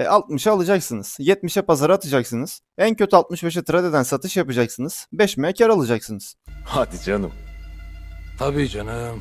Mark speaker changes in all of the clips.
Speaker 1: E 60'a alacaksınız. 70'e pazara atacaksınız. En kötü 65'e tradeden satış yapacaksınız. 5 M kar alacaksınız.
Speaker 2: Hadi canım.
Speaker 3: Tabii canım.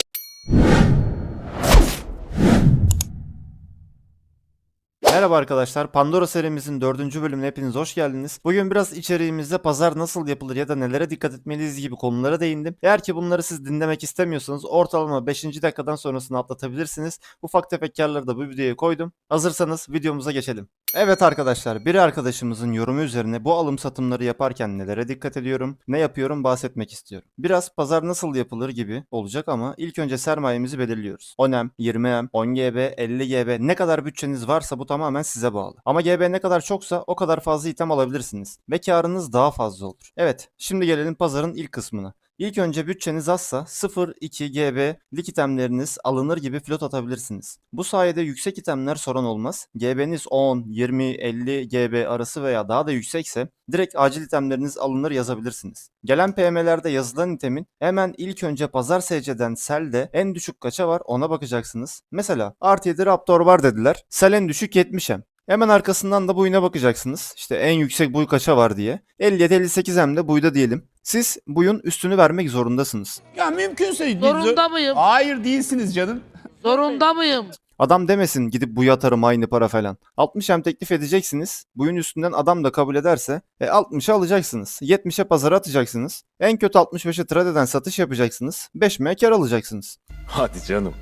Speaker 1: Merhaba arkadaşlar. Pandora serimizin 4. bölümüne hepiniz hoş geldiniz. Bugün biraz içeriğimizde pazar nasıl yapılır ya da nelere dikkat etmeliyiz gibi konulara değindim. Eğer ki bunları siz dinlemek istemiyorsanız ortalama 5. dakikadan sonrasını atlatabilirsiniz. Ufak tefek karları da bu videoya koydum. Hazırsanız videomuza geçelim. Evet arkadaşlar, bir arkadaşımızın yorumu üzerine bu alım satımları yaparken nelere dikkat ediyorum, ne yapıyorum bahsetmek istiyorum. Biraz pazar nasıl yapılır gibi olacak ama ilk önce sermayemizi belirliyoruz. 10M, 20M, 10GB, 50GB ne kadar bütçeniz varsa bu tamamen size bağlı. Ama GB ne kadar çoksa o kadar fazla item alabilirsiniz ve karınız daha fazla olur. Evet, şimdi gelelim pazarın ilk kısmına. İlk önce bütçeniz azsa 0-2 GB'lik itemleriniz alınır gibi flot atabilirsiniz. Bu sayede yüksek itemler sorun olmaz. GB'niz 10, 20, 50 GB arası veya daha da yüksekse direkt acil itemleriniz alınır yazabilirsiniz. Gelen PM'lerde yazılan itemin hemen ilk önce pazar SC'den Sel'de en düşük kaça var ona bakacaksınız. Mesela artı 7 Raptor var dediler. Sel en düşük 70'em. Hemen arkasından da buyuna bakacaksınız. İşte en yüksek buy kaça var diye. 57-58 hem de buyda diyelim. Siz buyun üstünü vermek zorundasınız.
Speaker 4: Ya mümkünse
Speaker 5: Zorunda mıyım?
Speaker 4: Hayır değilsiniz canım.
Speaker 5: Zorunda mıyım?
Speaker 1: Adam demesin gidip buya atarım aynı para falan. 60 hem teklif edeceksiniz. Buyun üstünden adam da kabul ederse e 60'a alacaksınız. 70'e pazara atacaksınız. En kötü 65'e tradeden satış yapacaksınız. 5 M kar alacaksınız.
Speaker 2: Hadi canım.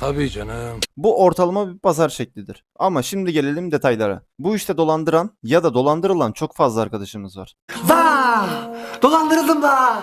Speaker 3: Tabii canım.
Speaker 1: Bu ortalama bir pazar şeklidir. Ama şimdi gelelim detaylara. Bu işte dolandıran ya da dolandırılan çok fazla arkadaşımız var.
Speaker 6: Vah! Dolandırıldım da.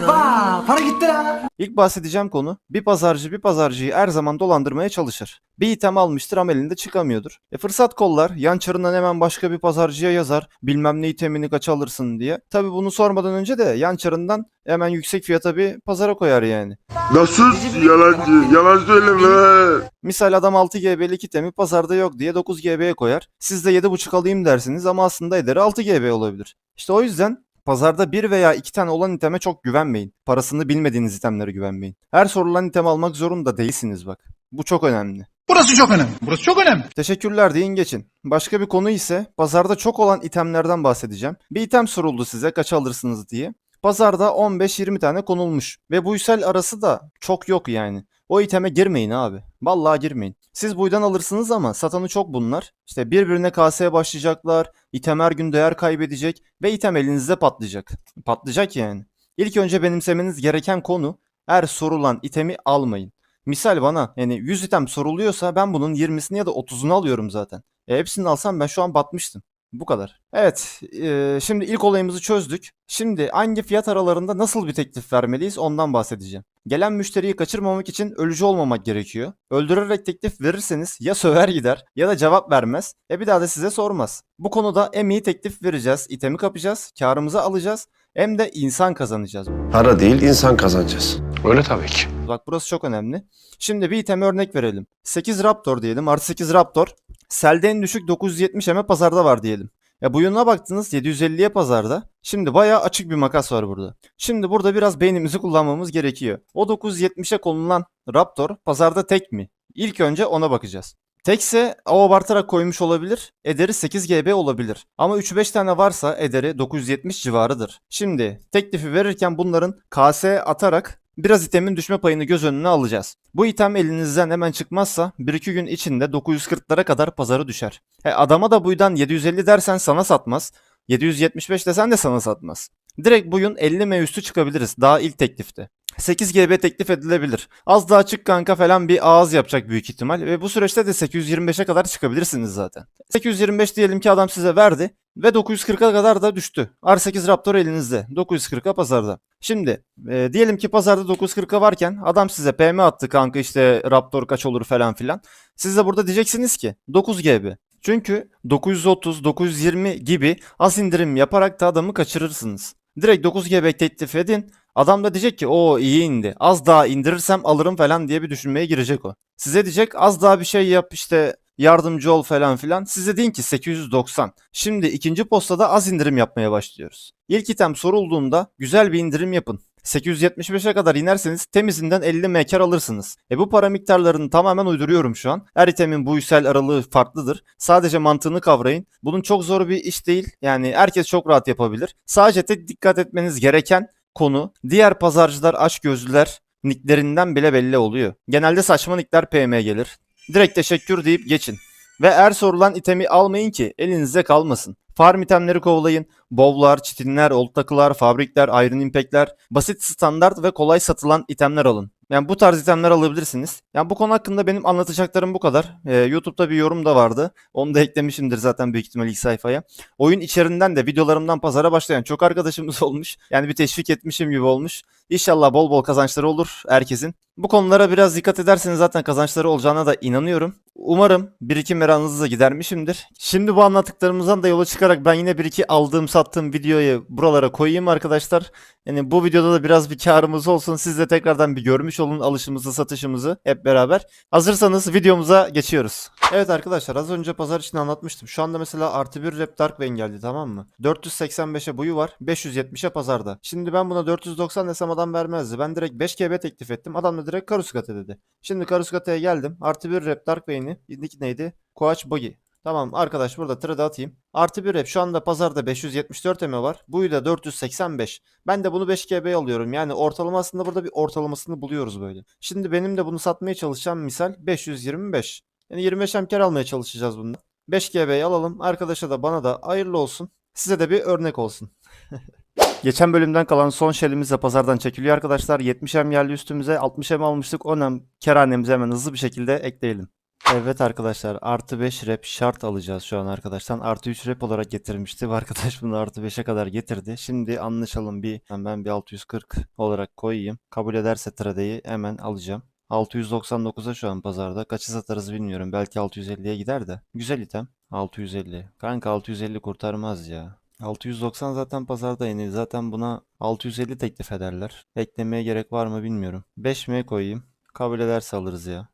Speaker 6: Vah! Para gitti la.
Speaker 1: İlk bahsedeceğim konu bir pazarcı bir pazarcıyı her zaman dolandırmaya çalışır. Bir item almıştır ama elinde çıkamıyordur. E fırsat kollar yan çarından hemen başka bir pazarcıya yazar bilmem ne itemini kaça alırsın diye. Tabi bunu sormadan önce de yan çarından hemen yüksek fiyata bir pazara koyar yani.
Speaker 7: Nasıl yalancı? Yalan söyleme.
Speaker 1: Misal adam 6 GB'lik itemi pazarda yok diye 9 GB'ye koyar. Siz de 7.5 alayım dersiniz ama aslında ederi 6 GB olabilir. İşte o yüzden Pazarda bir veya iki tane olan iteme çok güvenmeyin. Parasını bilmediğiniz itemlere güvenmeyin. Her sorulan item almak zorunda değilsiniz bak. Bu çok önemli.
Speaker 4: Burası çok önemli. Burası çok önemli.
Speaker 1: Teşekkürler deyin geçin. Başka bir konu ise pazarda çok olan itemlerden bahsedeceğim. Bir item soruldu size kaç alırsınız diye. Pazarda 15-20 tane konulmuş ve bu yüksel arası da çok yok yani. O iteme girmeyin abi. Vallahi girmeyin. Siz buydan alırsınız ama satanı çok bunlar. İşte birbirine kaseye başlayacaklar. İtem her gün değer kaybedecek ve item elinizde patlayacak. Patlayacak yani. İlk önce benimsemeniz gereken konu her sorulan itemi almayın. Misal bana yani 100 item soruluyorsa ben bunun 20'sini ya da 30'unu alıyorum zaten. E hepsini alsam ben şu an batmıştım. Bu kadar. Evet, e, şimdi ilk olayımızı çözdük. Şimdi hangi fiyat aralarında nasıl bir teklif vermeliyiz ondan bahsedeceğim. Gelen müşteriyi kaçırmamak için ölücü olmamak gerekiyor. Öldürerek teklif verirseniz ya söver gider ya da cevap vermez. E bir daha da size sormaz. Bu konuda hem iyi teklif vereceğiz, itemi kapacağız, karımızı alacağız hem de insan kazanacağız.
Speaker 7: Para değil insan kazanacağız.
Speaker 3: Öyle tabii ki.
Speaker 1: Bak burası çok önemli. Şimdi bir iteme örnek verelim. 8 Raptor diyelim. Artı 8 Raptor. Selde en düşük 970 eme pazarda var diyelim. Ya bu yılına baktınız 750'ye pazarda. Şimdi bayağı açık bir makas var burada. Şimdi burada biraz beynimizi kullanmamız gerekiyor. O 970'e konulan Raptor pazarda tek mi? İlk önce ona bakacağız. Tekse o abartarak koymuş olabilir. Ederi 8 GB olabilir. Ama 3-5 tane varsa ederi 970 civarıdır. Şimdi teklifi verirken bunların KS atarak biraz itemin düşme payını göz önüne alacağız. Bu item elinizden hemen çıkmazsa 1-2 gün içinde 940'lara kadar pazarı düşer. E adama da buydan 750 dersen sana satmaz. 775 desen de sana satmaz. Direkt buyun 50 M üstü çıkabiliriz daha ilk teklifte. 8 GB teklif edilebilir. Az daha çık kanka falan bir ağız yapacak büyük ihtimal ve bu süreçte de 825'e kadar çıkabilirsiniz zaten. 825 diyelim ki adam size verdi ve 940'a kadar da düştü. R8 Raptor elinizde. 940'a pazarda. Şimdi e, diyelim ki pazarda 940'a varken adam size PM attı kanka işte Raptor kaç olur falan filan. Siz de burada diyeceksiniz ki 9 GB. Çünkü 930, 920 gibi az indirim yaparak da adamı kaçırırsınız. Direkt 9 GB teklif edin. Adam da diyecek ki o iyi indi. Az daha indirirsem alırım falan diye bir düşünmeye girecek o. Size diyecek az daha bir şey yap işte yardımcı ol falan filan. Size deyin ki 890. Şimdi ikinci postada az indirim yapmaya başlıyoruz. İlk item sorulduğunda güzel bir indirim yapın. 875'e kadar inerseniz temizinden 50 M alırsınız. E bu para miktarlarını tamamen uyduruyorum şu an. Her itemin bu yüksel aralığı farklıdır. Sadece mantığını kavrayın. Bunun çok zor bir iş değil. Yani herkes çok rahat yapabilir. Sadece tek dikkat etmeniz gereken konu diğer pazarcılar aç gözlüler nicklerinden bile belli oluyor. Genelde saçma nickler PM gelir. Direkt teşekkür deyip geçin. Ve eğer sorulan itemi almayın ki elinizde kalmasın. Farm itemleri kovalayın. Bowlar, çitinler, old fabrikler, iron impactler, basit standart ve kolay satılan itemler alın. Yani bu tarz itemler alabilirsiniz. Yani bu konu hakkında benim anlatacaklarım bu kadar. Ee, YouTube'da bir yorum da vardı. Onu da eklemişimdir zaten büyük ihtimal ilk sayfaya. Oyun içerinden de videolarımdan pazara başlayan çok arkadaşımız olmuş. Yani bir teşvik etmişim gibi olmuş. İnşallah bol bol kazançları olur herkesin. Bu konulara biraz dikkat ederseniz zaten kazançları olacağına da inanıyorum. Umarım birikim merakınızı da gidermişimdir. Şimdi bu anlattıklarımızdan da yola çıkarak ben yine bir iki aldığım sattığım videoyu buralara koyayım arkadaşlar. Yani bu videoda da biraz bir karımız olsun. Siz de tekrardan bir görmüş olun alışımızı satışımızı hep beraber. Hazırsanız videomuza geçiyoruz. Evet arkadaşlar az önce pazar için anlatmıştım. Şu anda mesela artı bir rap Darkwing geldi tamam mı? 485'e boyu var. 570'e pazarda. Şimdi ben buna 490 desem adam vermezdi. Ben direkt 5 GB teklif ettim. Adam da direkt Karuskate dedi. Şimdi Karuskate'ye geldim. Artı bir rap Darkwing'i. Nick neydi? Koaç Buggy. Tamam arkadaş burada trade atayım. Artı bir rap şu anda pazarda 574 eme var. Buyu da 485. Ben de bunu 5 GB alıyorum. Yani ortalama aslında burada bir ortalamasını buluyoruz böyle. Şimdi benim de bunu satmaya çalışacağım misal 525. Yani 25 emkar almaya çalışacağız bunu. 5 GB'yi alalım. Arkadaşa da bana da hayırlı olsun. Size de bir örnek olsun. Geçen bölümden kalan son şelimiz de pazardan çekiliyor arkadaşlar. 70 em geldi üstümüze. 60 em almıştık. O nem kerhanemize hemen hızlı bir şekilde ekleyelim. Evet arkadaşlar artı 5 rep şart alacağız şu an arkadaştan. Artı 3 rep olarak getirmişti. Arkadaş bunu artı 5'e kadar getirdi. Şimdi anlaşalım bir ben bir 640 olarak koyayım. Kabul ederse tradeyi hemen alacağım. 699'a şu an pazarda. Kaçı satarız bilmiyorum. Belki 650'ye gider de. Güzel item. 650. Kanka 650 kurtarmaz ya. 690 zaten pazarda yeni. Zaten buna 650 teklif ederler. Eklemeye gerek var mı bilmiyorum. 5M koyayım. Kabul ederse alırız ya.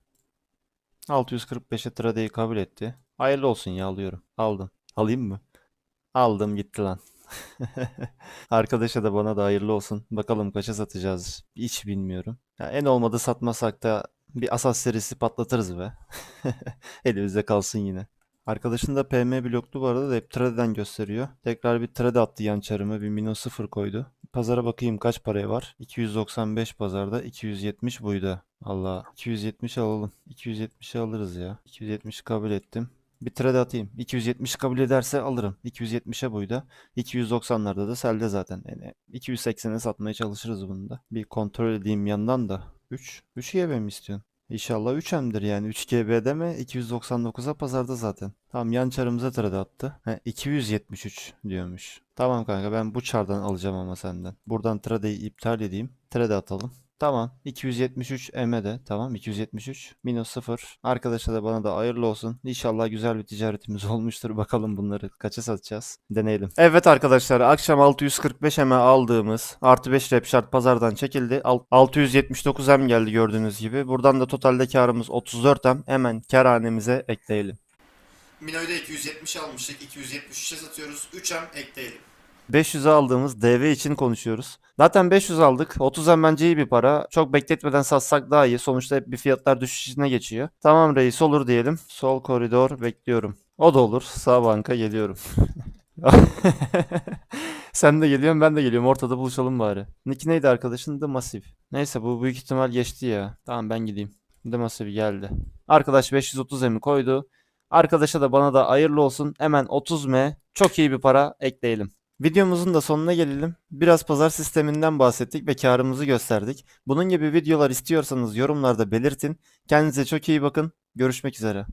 Speaker 1: 645'e tradeyi kabul etti. Hayırlı olsun ya alıyorum. Aldım. Alayım mı? Aldım gitti lan. Arkadaşa da bana da hayırlı olsun. Bakalım kaça satacağız. Hiç bilmiyorum. Ya en olmadı satmasak da bir Asas serisi patlatırız be. Elimizde kalsın yine. Arkadaşın da PM bloklu bu arada da hep trade'den gösteriyor. Tekrar bir trade attı yan çarımı. Bir mino 0 koydu. Pazara bakayım kaç paraya var. 295 pazarda. 270 buydu. Allah 270 alalım. 270'i alırız ya. 270 kabul ettim. Bir trade atayım. 270 kabul ederse alırım. 270'e buydu. 290'larda da selde zaten. Yani 280'e satmaya çalışırız bunu da. Bir kontrol edeyim yandan da. 3. 3 GB mi istiyorsun? İnşallah 3M'dir yani. 3 GB deme 299'a pazarda zaten. Tamam yan çarımıza trade attı. He, 273 diyormuş. Tamam kanka ben bu çardan alacağım ama senden. Buradan tradeyi iptal edeyim. Trade atalım. Tamam. 273 M'e de. Tamam 273. Minus 0. Arkadaşa da bana da hayırlı olsun. İnşallah güzel bir ticaretimiz olmuştur. Bakalım bunları kaça satacağız. Deneyelim. Evet arkadaşlar akşam 645 M'e aldığımız artı 5 rep şart pazardan çekildi. Alt- 679 M geldi gördüğünüz gibi. Buradan da totalde karımız 34 M. Hemen karhanemize ekleyelim.
Speaker 8: Mino'yu da 270 almıştık. 273'e satıyoruz. 3M ekleyelim.
Speaker 1: 500'e aldığımız DV için konuşuyoruz. Zaten 500 aldık. 30 hem bence iyi bir para. Çok bekletmeden satsak daha iyi. Sonuçta hep bir fiyatlar düşüşüne geçiyor. Tamam reis olur diyelim. Sol koridor bekliyorum. O da olur. Sağ banka geliyorum. Sen de geliyorsun ben de geliyorum. Ortada buluşalım bari. Nick neydi arkadaşın? The Massive. Neyse bu büyük ihtimal geçti ya. Tamam ben gideyim. The Massive geldi. Arkadaş 530 emi koydu. Arkadaşa da bana da hayırlı olsun. Hemen 30M çok iyi bir para ekleyelim. Videomuzun da sonuna gelelim. Biraz pazar sisteminden bahsettik ve karımızı gösterdik. Bunun gibi videolar istiyorsanız yorumlarda belirtin. Kendinize çok iyi bakın. Görüşmek üzere.